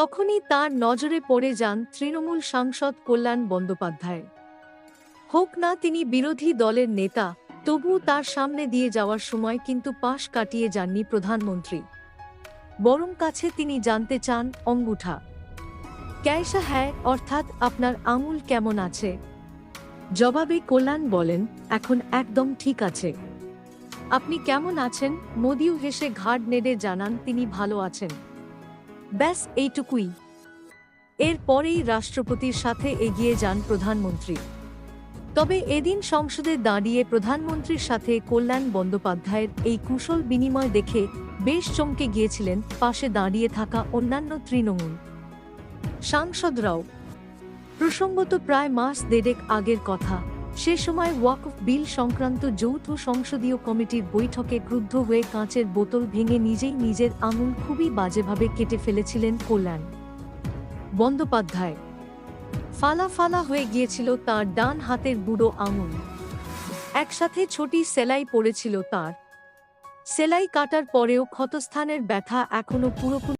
তখনই তার নজরে পড়ে যান তৃণমূল সাংসদ কল্যাণ বন্দ্যোপাধ্যায়। হোক না তিনি বিরোধী দলের নেতা তবু তার সামনে দিয়ে যাওয়ার সময় কিন্তু পাশ কাটিয়ে যাননি প্রধানমন্ত্রী। বরং কাছে তিনি জানতে চান অঙ্গুঠা। ক্যায়সা হ্যায় অর্থাৎ আপনার আঙুল কেমন আছে? জবাবে কল্যাণ বলেন, এখন একদম ঠিক আছে। আপনি কেমন আছেন? মোদিও হেসে ঘাড় নেড়ে জানান তিনি ভালো আছেন। ব্যাস, এইটুকুই। এরপরেই রাষ্ট্রপতির সাথে এগিয়ে যান প্রধানমন্ত্রী। তবে এদিন সংসদে দাঁড়িয়ে প্রধানমন্ত্রীর সাথে কল্যাণ বন্দ্যোপাধ্যায়ের এই কুশল বিনিময় দেখে বেশ চমকে গিয়েছিলেন পাশে দাঁড়িয়ে থাকা অন্যান্য তৃণমূল। সাংসদরাও প্রসঙ্গত প্রায় মাস দেড়েক আগের কথা। সে সময় ওয়াকফ বিল সংক্রান্ত যৌথ সংসদীয় কমিটির বৈঠকে ক্রুদ্ধ হয়ে কাঁচের বোতল ভেঙে নিজেই নিজের আঙুল খুবই বাজেভাবে কেটে ফেলেছিলেন কল্যাণ বন্দ্যোপাধ্যায়। ফালা ফালা হয়ে গিয়েছিল তার ডান হাতের বুড়ো আঙুল। একসাথে ছোটি সেলাই পড়েছিল তার। সেলাই কাটার পরেও ক্ষতস্থানের ব্যথা এখনও পুরোপুরি